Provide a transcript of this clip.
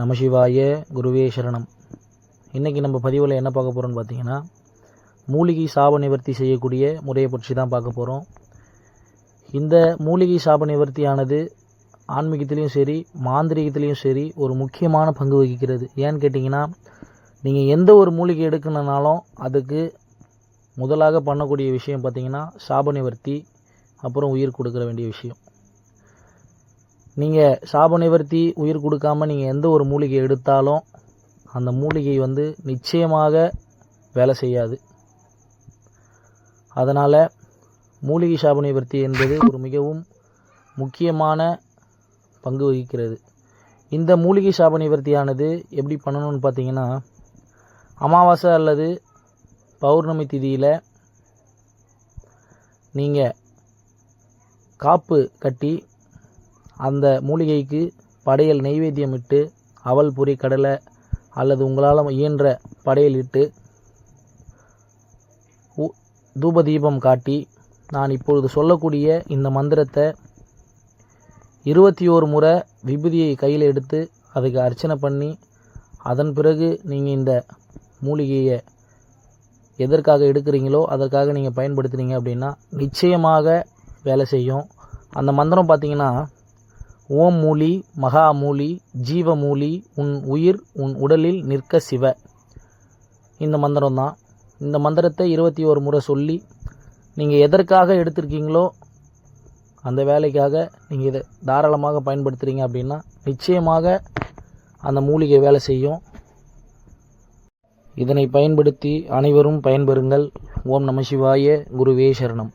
நமசிவாய குருவே சரணம். இன்றைக்கி நம்ம பதிவில் என்ன பார்க்க போகிறோம்னு பார்த்தீங்கன்னா மூலிகை சாப நிவர்த்தி செய்யக்கூடிய முறையை பற்றி தான் பார்க்க போகிறோம் இந்த மூலிகை சாப நிவர்த்தியானது ஆன்மீகத்திலையும் சரி மாந்திரிகத்திலையும் சரி ஒரு முக்கியமான பங்கு வகிக்கிறது. ஏன்னு கேட்டிங்கன்னா நீங்கள் எந்த ஒரு மூலிகை எடுக்கணுனாலும் அதுக்கு முதலாக பண்ணக்கூடிய விஷயம் பார்த்தீங்கன்னா சாப நிவர்த்தி அப்புறம் உயிர் கொடுக்குற வேண்டிய விஷயம். நீங்கள் சாப நிவர்த்தி உயிர் கொடுக்காம நீங்கள் எந்த ஒரு மூலிகை எடுத்தாலும் அந்த மூலிகை வந்து நிச்சயமாக வேலை செய்யாது. அதனால் மூலிகை சாப நிவர்த்தி என்பது ஒரு மிகவும் முக்கியமான பங்கு வகிக்கிறது. இந்த மூலிகை சாப நிவர்த்தியானது எப்படி பண்ணணும்னு பார்த்தீங்கன்னா அமாவாசை அல்லது பௌர்ணமி திதியில் நீங்கள் காப்பு கட்டி அந்த மூலிகைக்கு படையல் நெய்வேத்தியம் இட்டு அவல் பொறி கடலை அல்லது உங்களால் இயன்ற படையல் இட்டு உ- தூப தீபம் காட்டி நான் இப்பொழுது சொல்லக்கூடிய இந்த மந்திரத்தை இருபத்தி ஓரு முறை விபூதியை கையில் எடுத்து அதுக்கு அர்ச்சனை பண்ணி அதன் பிறகு நீங்கள் இந்த மூலிகையை எதற்காக எடுக்கிறீங்களோ அதற்காக நீங்கள் பயன்படுத்துகிறீங்க அப்படின்னா நிச்சயமாக வேலை செய்யும். அந்த மந்திரம் பார்த்தீங்கன்னா ஓம் மூலி மகா மூலி ஜீவ மூலி உன் உயிர் உன் உடலில் நிற்க சிவ. இந்த மந்திரம் தான் இந்த மந்திரத்தை இருபத்தி ஒரு முறை சொல்லி நீங்கள் எதற்காக எடுத்திருக்கீங்களோ அந்த வேலைக்காக நீங்கள் இதை தாராளமாக பயன்படுத்துகிறீங்க அப்படின்னா நிச்சயமாக அந்த மூலிகை வேலை செய்யும். இதனை பயன்படுத்தி அனைவரும் பயன்பெறுங்கள். ஓம் நம சிவாய குருவே சரணம்.